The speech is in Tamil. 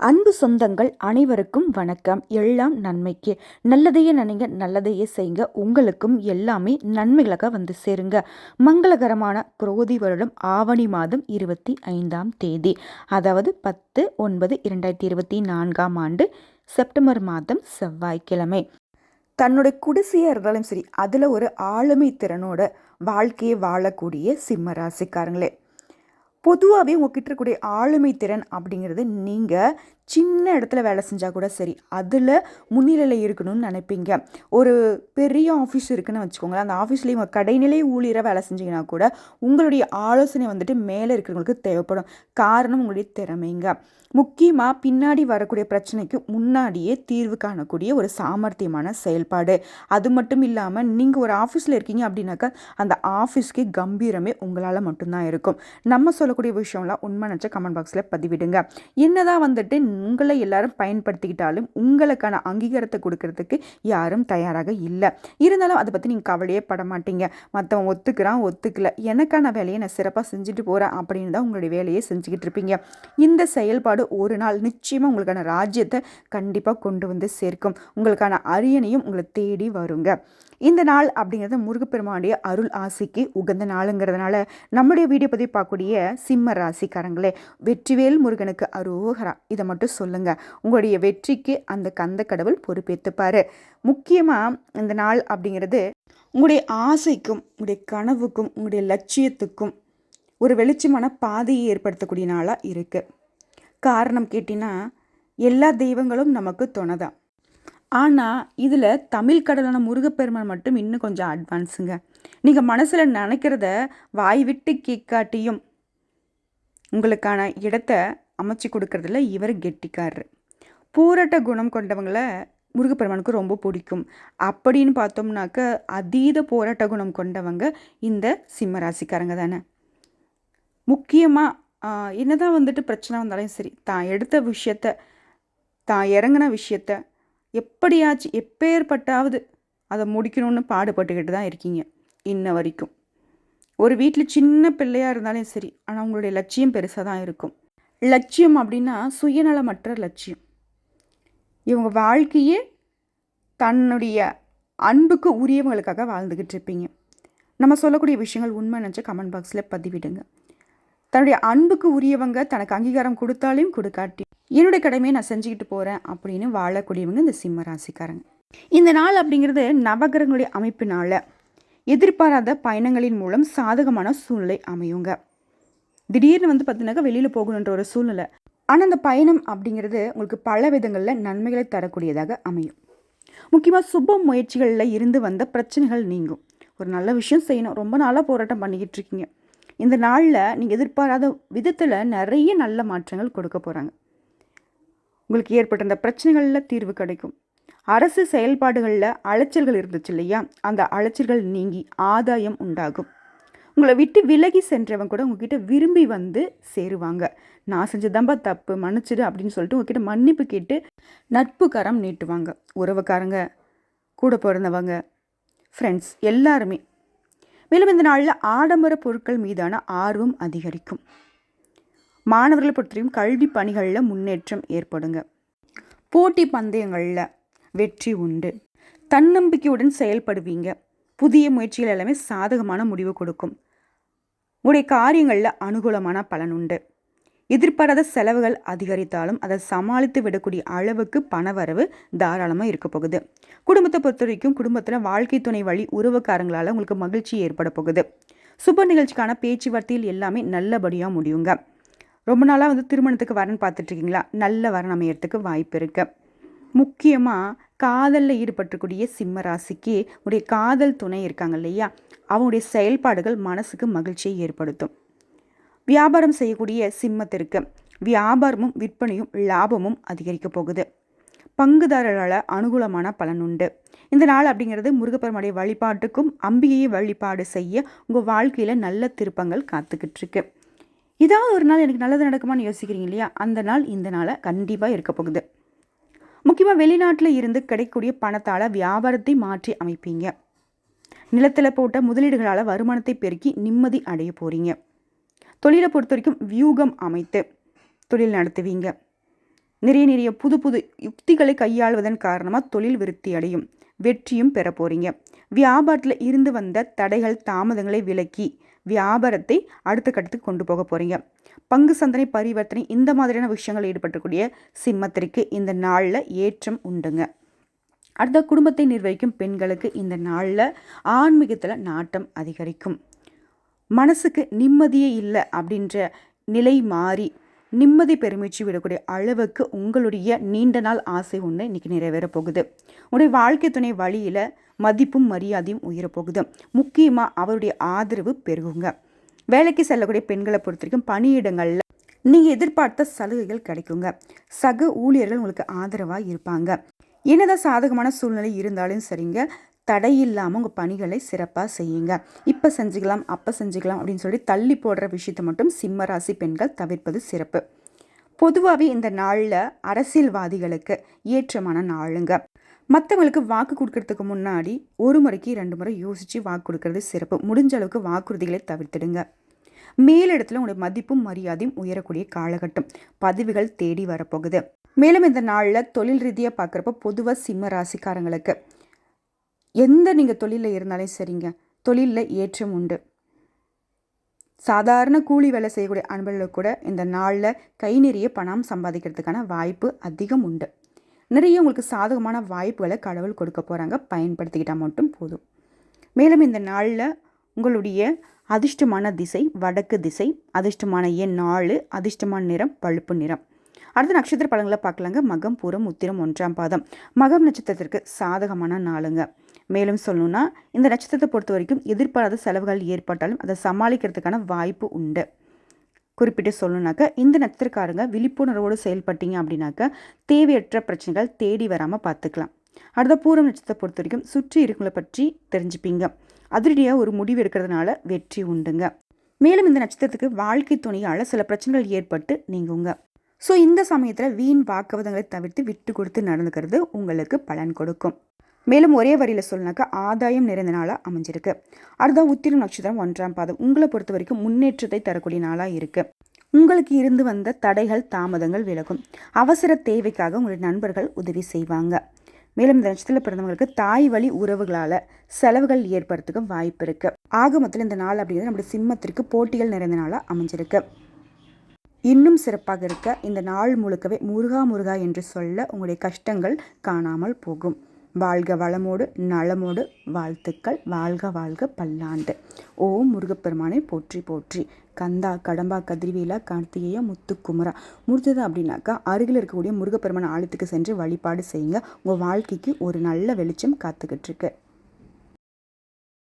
அன்பு சொந்தங்கள் அனைவருக்கும் வணக்கம். எல்லாம் நன்மைக்கு. நல்லதையே நினைங்க நல்லதையே செய்யுங்க. உங்களுக்கும் எல்லாமே நன்மைகளாக வந்து சேருங்க. மங்களகரமான குரோதி வருடம் ஆவணி மாதம் இருபத்தி ஐந்தாம் தேதி. அதாவது பத்து ஒன்பது இரண்டாயிரத்தி இருபத்தி நான்காம் ஆண்டு செப்டம்பர் மாதம் செவ்வாய்க்கிழமை. தன்னுடைய குடிசையாக இருந்தாலும் சரி அதில் ஒரு ஆளுமை திறனோட வாழ்க்கையை வாழக்கூடிய சிம்ம ராசிக்காரங்களே. பொதுவாகவே உங்ககிட்ட இருக்கக்கூடிய ஆளுமை திறன் அப்படிங்கிறது நீங்கள் சின்ன இடத்துல வேலை செஞ்சால் கூட சரி. அதில் முன்னிலையில் இருக்கணும்னு நினைப்பீங்க. ஒரு பெரிய ஆஃபீஸ் இருக்குன்னு வச்சுக்கோங்களேன். அந்த ஆஃபீஸ்லேயும் கடைநிலை ஊழியராக வேலை செஞ்சீங்கன்னா கூட உங்களுடைய ஆலோசனை வந்துட்டு மேலே இருக்கிறவங்களுக்கு தேவைப்படும். காரணம் உங்களுடைய திறமைங்க. முக்கியமாக பின்னாடி வரக்கூடிய பிரச்சனைக்கு முன்னாடியே தீர்வு காணக்கூடிய ஒரு சாமர்த்தியமான செயல்பாடு. அது மட்டும் இல்லாமல் நீங்கள் ஒரு ஆஃபீஸில் இருக்கீங்க அப்படின்னாக்கா அந்த ஆஃபீஸ்க்கு கம்பீரமே உங்களால் மட்டும்தான் இருக்கும். நம்ம சொல்லக்கூடிய விஷயம்லாம் உண்மை நினச்ச கமெண்ட் பாக்ஸில் பதிவிடுங்க. என்னதான் வந்துட்டு உங்களை எல்லாரும் பயன்படுத்திக்கிட்டாலும் உங்களுக்கான அங்கீகாரத்தை கொடுக்கறதுக்கு யாரும் தயாராக இல்லை. இருந்தாலும் அதை பற்றி நீங்கள் கவலையே பட மாட்டீங்க. மற்றவன் ஒத்துக்கிறான் ஒத்துக்கல. எனக்கான வேலையை நான் சிறப்பாக செஞ்சுட்டு போகிறேன் அப்படின்னு தான் உங்களுடைய வேலையை செஞ்சுக்கிட்டு இருப்பீங்க. இந்த செயல்பாடு ஒரு நாள் நிச்சயமாக உங்களுக்கான ராஜ்யத்தை கண்டிப்பாக கொண்டு வந்து சேர்க்கும். உங்களுக்கான அரியணையும் உங்களை தேடி வருங்க. இந்த நாள் அப்படிங்கிறது முருகப்பெருமானுடைய அருள் ஆசைக்கு உகந்த நாளுங்கிறதுனால நம்முடைய வீடியோ பதிவு பார்க்கக்கூடிய சிம்ம ராசிக்காரங்களே வெற்றிவேல் முருகனுக்கு அரோகரா. இதை மட்டும் சொல்லுங்க. உங்களுடைய வெற்றிக்கு அந்த கந்த கடவுள் பொறுப்பேற்றுப்பார் முக்கியமாக இந்த நாள் அப்படிங்கிறது உங்களுடைய ஆசைக்கும் உங்களுடைய கனவுக்கும் உங்களுடைய லட்சியத்துக்கும் ஒரு வெளிச்சமான பாதையை ஏற்படுத்தக்கூடிய நாளாக இருக்குது காரணம் கேட்டிங்கன்னா எல்லா தெய்வங்களும் நமக்கு துணைதான். ஆனால் இதில் தமிழ் கடலான முருகப்பெருமான் மட்டும் இன்னும் கொஞ்சம் அட்வான்ஸுங்க நீங்கள் மனசில் நினைக்கிறத வாய் விட்டு கேட்காட்டியும் உங்களுக்கான இடத்த அமைச்சு கொடுக்கறதுல இவர் கெட்டிக்காரரு. பூரட்ட குணம் கொண்டவங்களை முருகப்பெருமானுக்கு ரொம்ப பிடிக்கும். அப்படின்னு பார்த்தோம்னாக்க அதீத போராட்ட குணம் கொண்டவங்க இந்த சிம்ம ராசிக்காரங்க தானே முக்கியமாக என்னதான் வந்துட்டு பிரச்சனை வந்தாலும் சரி தான் எடுத்த விஷயத்த தான் இறங்கின விஷயத்த எப்படியாச்சும் எப்பேற்பட்டாவது அதை முடிக்கணும்னு பாடுபட்டுக்கிட்டு தான் இருக்கீங்க இன்ன வரைக்கும். ஒரு வீட்டில் சின்ன பிள்ளையாக இருந்தாலும் சரி ஆனால் அவங்களுடைய லட்சியம் பெருசாக தான் இருக்கும். லட்சியம் அப்படின்னா சுயநலமற்ற லட்சியம். இவங்க வாழ்க்கையே தன்னுடைய அன்புக்கு உரியவங்களுக்காக வாழ்ந்துக்கிட்டு இருப்பீங்க. நம்ம சொல்லக்கூடிய விஷயங்கள் உண்மை நினச்சா கமெண்ட் பாக்ஸில் பதிவிடுங்க. தன்னுடைய அன்புக்கு உரியவங்க தனக்கு அங்கீகாரம் கொடுத்தாலையும் கொடுக்காட்டி என்னுடைய கடமையை நான் செஞ்சுக்கிட்டு போகிறேன் அப்படின்னு வாழக்கூடியவங்க இந்த சிம்ம ராசிக்காரங்க. இந்த நாள் அப்படிங்கிறது நவகிரகங்களுடைய அமைப்பினால் எதிர்பாராத பயணங்களின் மூலம் சாதகமான சூழ்நிலை அமையுங்க. திடீர்னு வந்து பார்த்தீங்கன்னாக்கா வெளியில் போகணுன்ற ஒரு சூழ்நிலை. ஆனால் அந்த பயணம் அப்படிங்கிறது உங்களுக்கு பல விதங்களில் நன்மைகளை தரக்கூடியதாக அமையும். முக்கியமாக சுப முயற்சிகளில் இருந்து வந்த பிரச்சனைகள் நீங்கும். ஒரு நல்ல விஷயம் செய்யணும். ரொம்ப நாளாக போராட்டம் பண்ணிக்கிட்டு இருக்கீங்க. இந்த நாளில் நீங்கள் எதிர்பாராத விதத்தில் நிறைய நல்ல மாற்றங்கள் கொடுக்க போகிறாங்க உங்களுக்கு ஏற்பட்ட அந்த பிரச்சனைகளில் தீர்வு கிடைக்கும். அரசு செயல்பாடுகளில் அலைச்சல்கள் இருந்துச்சு இல்லையா? அந்த அலைச்சல்கள் நீங்கி ஆதாயம் உண்டாகும். உங்களை விட்டு விலகி சென்றவங்க கூட உங்ககிட்ட விரும்பி வந்து சேருவாங்க. நான் செஞ்சதாம்பா தப்பு மன்னிச்சிடு அப்படின்னு சொல்லிட்டு உங்ககிட்ட மன்னிப்பு கேட்டு நட்பு கரம் நீட்டுவாங்க. உறவுக்காரங்க கூட பிறந்தவங்க ஃப்ரெண்ட்ஸ் எல்லாருமே. மேலும் இந்த நாளில் ஆடம்பர பொருட்கள் மீதான ஆர்வம் அதிகரிக்கும். மாணவர்களை பொறுத்தவரையும் கல்வி பணிகளில் முன்னேற்றம் ஏற்படுங்க. போட்டி பந்தயங்களில் வெற்றி உண்டு. தன்னம்பிக்கையுடன் செயல்படுவீங்க. புதிய முயற்சிகள் எல்லாமே சாதகமான முடிவு கொடுக்கும். உங்களுடைய காரியங்களில் அனுகூலமான பலன் உண்டு. எதிர்பாராத செலவுகள் அதிகரித்தாலும் அதை சமாளித்து விடக்கூடிய அளவுக்கு பணவரவு தாராளமாக இருக்க போகுது. குடும்பத்தை பொறுத்த வரைக்கும் குடும்பத்தில் வாழ்க்கை துணை வழி உறவுக்காரங்களால் உங்களுக்கு மகிழ்ச்சி ஏற்பட போகுது. சுப நிகழ்ச்சிக்கான பேச்சுவார்த்தையில் எல்லாமே நல்லபடியாக முடியுங்க. ரொம்ப நாளாக வந்து திருமணத்துக்கு வரன் பார்த்துட்ருக்கீங்களா நல்ல வரன் அமையறதுக்கு வாய்ப்பு இருக்குது முக்கியமாக காதலில் ஈடுபட்டக்கூடிய சிம்ம ராசிக்கு உடைய காதல் துணை இருக்காங்க இல்லையா? அவங்களுடைய செயல்பாடுகள் மனசுக்கு மகிழ்ச்சியை ஏற்படுத்தும். வியாபாரம் செய்யக்கூடிய சிம்மத்திற்கு வியாபாரமும் விற்பனையும் லாபமும் அதிகரிக்க போகுது. பங்குதாரர்களால் அனுகூலமான பலன் உண்டு. இந்த நாள் அப்படிங்கிறது முருகப்பெருமாடைய வழிபாட்டுக்கும் அம்பிகையை வழிபாடு செய்ய உங்கள் வாழ்க்கையில் நல்ல திருப்பங்கள் காத்துக்கிட்டு இருக்கு. இதாவது ஒரு நாள் எனக்கு நல்லது நடக்குமான்னு யோசிக்கிறீங்க இல்லையா? அந்த நாள் இந்த நாளை கண்டிப்பாக இருக்க போகுது. முக்கியமாக வெளிநாட்டில் இருந்து கிடைக்கக்கூடிய பணத்தால் வியாபாரத்தை மாற்றி அமைப்பீங்க. நிலத்தில் போட்ட முதலீடுகளால் வருமானத்தை பெருக்கி நிம்மதி அடைய போகிறீங்க தொழிலை பொறுத்த வரைக்கும் வியூகம் அமைத்து தொழில் நடத்துவீங்க. நிறைய நிறைய புது புது யுக்திகளை கையாள்வதன் காரணமாக தொழில் விருத்தி அடையும் வெற்றியும் பெற போகிறீங்க வியாபாரத்தில் இருந்து வந்த தடைகள் தாமதங்களை விலக்கி வியாபாரத்தை அடுத்த கட்டத்துக்கு கொண்டு போக போகிறீங்க பங்கு சந்தனை பரிவர்த்தனை இந்த மாதிரியான விஷயங்கள் ஈடுபட்டக்கூடிய சிம்மத்திற்கு இந்த நாளில் ஏற்றம் உண்டுங்க. அடுத்த குடும்பத்தை நிர்வகிக்கும் பெண்களுக்கு இந்த நாளில் ஆன்மீகத்தில் நாட்டம் அதிகரிக்கும். மனசுக்கு நிம்மதியே இல்லை அப்படின்ற நிலை மாறி நிம்மதி பெருமிச்சு விடக்கூடிய அளவுக்கு உங்களுடைய நீண்ட நாள் ஆசை ஒன்று இன்றைக்கி நிறைவேற போகுது. உங்களுடைய வாழ்க்கை துணை வழியில் மதிப்பும் மரியாதையும் உயரப்போகுது. முக்கியமாக அவருடைய ஆதரவு பெருகுங்க. வேலைக்கு செல்லக்கூடிய பெண்களை பொறுத்த வரைக்கும் பணியிடங்களில் நீங்கள் எதிர்பார்த்த சலுகைகள் கிடைக்குங்க. சக ஊழியர்கள் உங்களுக்கு ஆதரவாக இருப்பாங்க. என்னதான் சாதகமான சூழ்நிலை இருந்தாலும் சரிங்க. தடை இல்லாமல் உங்கள் பணிகளை சிறப்பாக செய்யுங்க. இப்போ செஞ்சுக்கலாம் அப்போ செஞ்சுக்கலாம் அப்படின்னு சொல்லி தள்ளி போடுற விஷயத்தை மட்டும் சிம்ம ராசி பெண்கள் தவிர்ப்பது சிறப்பு. பொதுவாகவே இந்த நாளில் அரசியல்வாதிகளுக்கு ஏற்றமான நாளுங்க. மற்றவங்களுக்கு வாக்கு கொடுக்கறதுக்கு முன்னாடி ஒரு முறைக்கு ரெண்டு முறை யோசித்து வாக்கு கொடுக்கறது சிறப்பு. முடிஞ்ச அளவுக்கு வாக்குறுதிகளை தவிர்த்துடுங்க. மேலிடத்தில் உங்களுடைய மதிப்பும் மரியாதையும் உயரக்கூடிய காலகட்டம் பதவிகள் தேடி வரப்போகுது. மேலும் இந்த நாளில் தொழில் ரீதியாக பார்க்குறப்ப பொதுவாக சிம்ம ராசிக்காரங்களுக்கு எந்த நீங்கள் தொழிலில் இருந்தாலும் சரிங்க. தொழிலில் ஏற்றம் உண்டு. சாதாரண கூலி வேலை செய்யக்கூடிய அன்பர்களுக்கு கூட இந்த நாளில் கை நிறைய பணம் சம்பாதிக்கிறதுக்கான வாய்ப்பு அதிகம் உண்டு. நிறைய உங்களுக்கு சாதகமான வாய்ப்புகளை கடவுள் கொடுக்க போகிறாங்க பயன்படுத்திக்கிட்டால் மட்டும் போதும். மேலும் இந்த நாளில் உங்களுடைய அதிர்ஷ்டமான திசை வடக்கு திசை அதிர்ஷ்டமான எண் நாலு அதிர்ஷ்டமான நிறம் பழுப்பு நிறம். அடுத்த நட்சத்திர பழங்களை பார்க்கலாங்க. மகம் பூரம் உத்திரம் ஒன்றாம் பாதம். மகம் நட்சத்திரத்திற்கு சாதகமான நாளுங்க. மேலும் சொல்லணும்னா இந்த நட்சத்திரத்தை பொறுத்த வரைக்கும் எதிர்பாராத செலவுகள் ஏற்பட்டாலும் அதை சமாளிக்கிறதுக்கான வாய்ப்பு உண்டு. குறிப்பிட்டு சொல்லணுனாக்கா இந்த நட்சத்திரக்காரங்க விழிப்புணர்வோடு செயல்பட்டீங்க அப்படின்னாக்கா தேவையற்ற பிரச்சனைகள் தேடி வராமல் பார்த்துக்கலாம். அடுத்த பூரம் நட்சத்திரத்தை பொறுத்த வரைக்கும் சுற்றி இருக்கவங்களை பற்றி தெரிஞ்சுப்பீங்க. அதிரடியாக ஒரு முடிவு எடுக்கிறதுனால வெற்றி உண்டுங்க. மேலும் இந்த நட்சத்திரத்துக்கு வாழ்க்கை துணையால் சில பிரச்சனைகள் ஏற்பட்டு நீங்குங்க. ஸோ இந்த சமயத்தில் வீண் வாக்குவதங்களை தவிர்த்து விட்டு கொடுத்து நடந்துக்கிறது உங்களுக்கு பலன் கொடுக்கும். மேலும் ஒரே வரியில் சொல்லினாக்கா ஆதாயம் நிறைந்த நாளாக அமைஞ்சிருக்கு. அடுத்த உத்திரம் நட்சத்திரம் ஒன்றாம் பாதம். உங்களை பொறுத்த வரைக்கும் முன்னேற்றத்தை தரக்கூடிய நாளாக இருக்குது உங்களுக்கு இருந்து வந்த தடைகள் தாமதங்கள் விலகும். அவசர தேவைக்காக உங்களுடைய நண்பர்கள் உதவி செய்வாங்க. மேலும் இந்த நட்சத்திரத்தில் பிறந்தவங்களுக்கு தாய் வழி உறவுகளால் செலவுகள் ஏற்படுறதுக்கு வாய்ப்பு இருக்குது ஆகமத்தில் இந்த நாள் அப்படிங்கிறது நம்முடைய சிம்மத்திற்கு போட்டிகள் நிறைந்த நாளாக அமைஞ்சிருக்கு. இன்னும் சிறப்பாக இருக்க இந்த நாள் முழுக்கவே முருகா முருகா என்று சொல்ல உங்களுடைய கஷ்டங்கள் காணாமல் போகும். வாழ்க வளமோடு நலமோடு வாழ்த்துக்கள். வாழ்க வாழ்க பல்லாண்டு. ஓம் முருகப்பெருமானை போற்றி போற்றி. கந்தா கடம்பா கதிர்வேலா கார்த்திகேயா முத்துக்குமரா. முடிஞ்சது அப்படின்னாக்கா அருகில் இருக்கக்கூடிய முருகப்பெருமான் ஆலயத்துக்கு சென்று வழிபாடு செய்யுங்க. உங்கள் வாழ்க்கைக்கு ஒரு நல்ல வெளிச்சம் காத்துக்கிட்டு இருக்கு